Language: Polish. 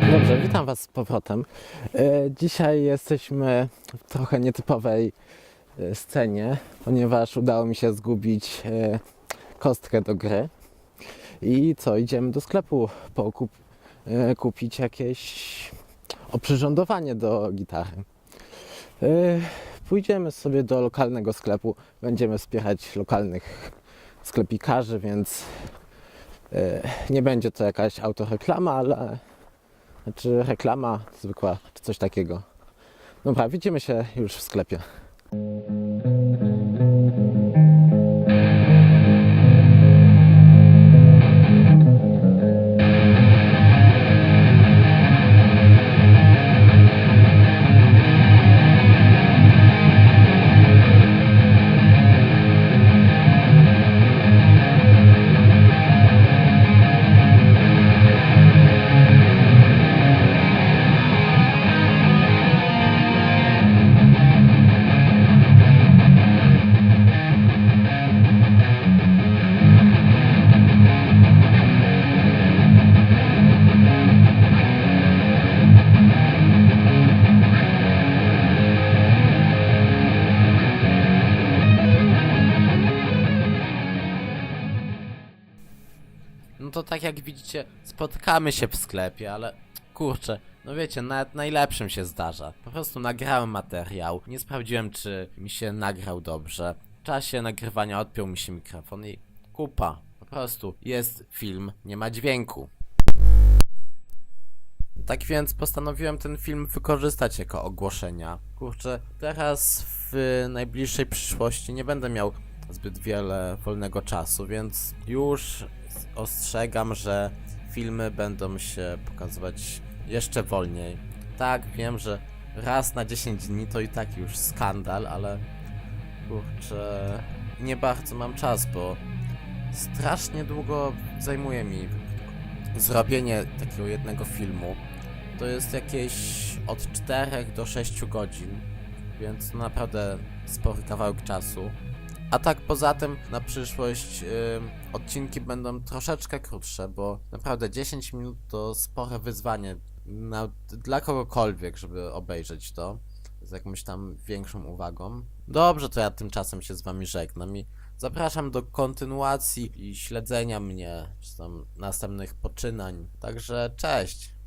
Dobrze, witam Was z powrotem. E, Dzisiaj jesteśmy w trochę nietypowej e, scenie, ponieważ udało mi się zgubić e, kostkę do gry. I co, idziemy do sklepu pokup, kupić jakieś oprzyrządowanie do gitary. Pójdziemy sobie do lokalnego sklepu, będziemy wspierać lokalnych sklepikarzy, więc nie będzie to jakaś autoreklama, ale czy reklama zwykła, czy coś takiego. Dobra, widzimy się już w sklepie. To tak jak widzicie, spotkamy się w sklepie, ale kurczę, no wiecie, nawet najlepszym się zdarza. Po prostu nagrałem materiał, nie sprawdziłem czy mi się nagrał dobrze. W czasie nagrywania odpiął mi się mikrofon i kupa. Po prostu jest film, nie ma dźwięku. Tak więc postanowiłem ten film wykorzystać jako ogłoszenia. Kurczę, teraz w najbliższej przyszłości nie będę miał zbyt wiele wolnego czasu, więc już ostrzegam, że filmy będą się pokazywać jeszcze wolniej. Tak, wiem, że raz na 10 dni to i tak już skandal, ale kurczę, nie bardzo mam czas, bo strasznie długo zajmuje mi zrobienie takiego jednego filmu. To jest jakieś od 4 do 6 godzin, więc naprawdę spory kawałek czasu. A tak poza tym na przyszłość ym, odcinki będą troszeczkę krótsze, bo naprawdę 10 minut to spore wyzwanie na, dla kogokolwiek, żeby obejrzeć to z jakąś tam większą uwagą. Dobrze, to ja tymczasem się z wami żegnam i zapraszam do kontynuacji i śledzenia mnie, czy tam następnych poczynań. Także cześć!